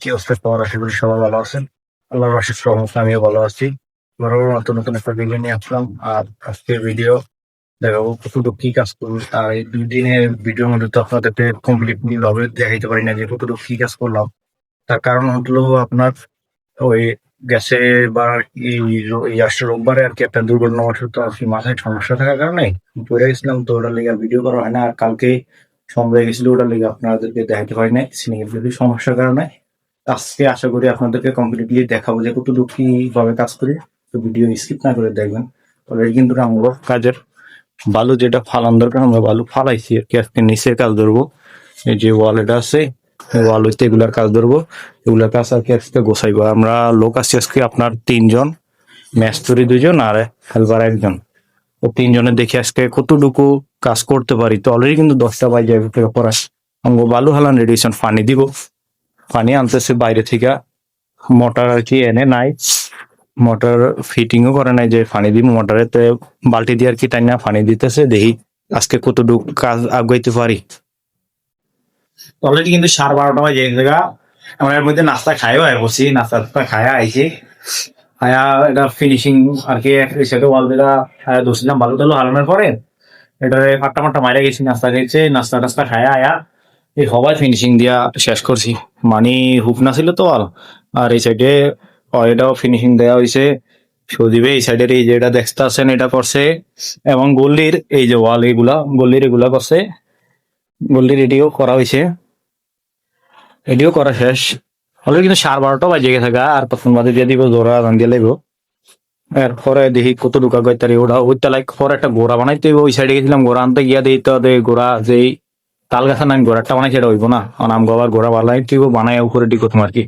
কি সবাই ভালো আছেন? আমিও ভালো আছি। নতুন নতুন একটা ভিডিও নিয়ে আসলাম। আর ভিডিও দেখাবো কতটুকু কি কাজ করুন আর এই দুই মধ্যে তো আপনাদেরকে পারি না যে কতটুকু কি কাজ করলাম। তার কারণ হলো আপনার ওই গ্যাসে বা এই রোববারে আর কি একটা কি মাথায় সমস্যা থাকার কারণে পড়ে গেছিলাম, তো ওটার লেগে ভিডিও করা হয় না। আর কালকে সময় গেছিল ওটার লেগে আপনাদেরকে দেখাতে পারি না সিনেমের সমস্যার কারণে। আজকে আশা করি আপনাদেরকে কমপ্লিটলি দেখাবো যে কতটুকু কীভাবে কাজ করি, তো ভিডিও স্কিপ না করে দেখবেন। অলরেডি কিন্তু আমরা কাজের বালু যেটা ফালান দরকার, আমরা বালু ফালাইছি আর কি, আজকে নিচের কাজ ধরবো। এই যে ওয়াল এটা আছে ওয়াল এগুলার কাজ ধরবো, এগুলার কাজ আর কি আজকে গোছাইবো। আমরা লোক আছি আজকে আপনার তিনজন মেস্তরি দুজন আর হেলপার একজন। তো তিনজনের দেখি আজকে কতটুকু কাজ করতে পারি। তো অলরেডি কিন্তু দশটা বাজে থেকে পরে আমরা বালু হালান রেডিয়েশন পানি দিব। পানি আনতেছে বাইরে থেকে। মোটর আর কি এনে নাই। মোটর ফিটিংও করে নাই যে ফানি দিব। মোটরে তো বালতি দিয়ে আর কি টাইনা পানি দিতেছে। দেখি আজকে কতটুকু কাজ আগাইতে পারি। অলরেডি কিন্তু সাড়ে বারোটা বাজে আমরা এর মধ্যে নাস্তা খাইও আয় বসি নাস্তা টাস্তা খায়া আইছি। আয়া এটা ফিনিশিং আর কি সেটা ওয়াল দিলা দোষিলাম ভালো টালো হালানোর পরে। এটা আটটা মাট্টা মাইরা গেছি, নাস্তা খেয়েছে নাস্তা টাস্তা খায়া আয়া এই সবাই ফিনিশিং দিয়া শেষ করছি। মানে হুক না ছিল তো আর আর এই সাইডে এটাও ফিনিশিং দেওয়া হয়েছে সজীবে এই সাইডের এই যেটা দেখতে আছেন এটা করছে, এবং গল্লির এই যে ওয়াল এগুলা, গল্লির এগুলা করছে। গল্লির এটিও করা হয়েছে এটিও করা শেষ। অলরেডি কিন্তু সাড়ে বারোটা বাজে গে থাকা আর প্রথম বাদে দিয়ে দিব জোড়া রান দিয়ে লাগবো এরপরে দেখি কত ঢুকা গইতারি ওটা ওই তালাই পরে একটা গোড়া বানাইতে। ওই সাইডে গেছিলাম গোড়া আনতে গিয়া দিই, তো গোড়া যেই তাল গাছের নাই গোড়াটা বানাই সেটা হইব না আর আম গোবার গোড়া বানাই তুই বানাই উপরে দিকো তোমার কি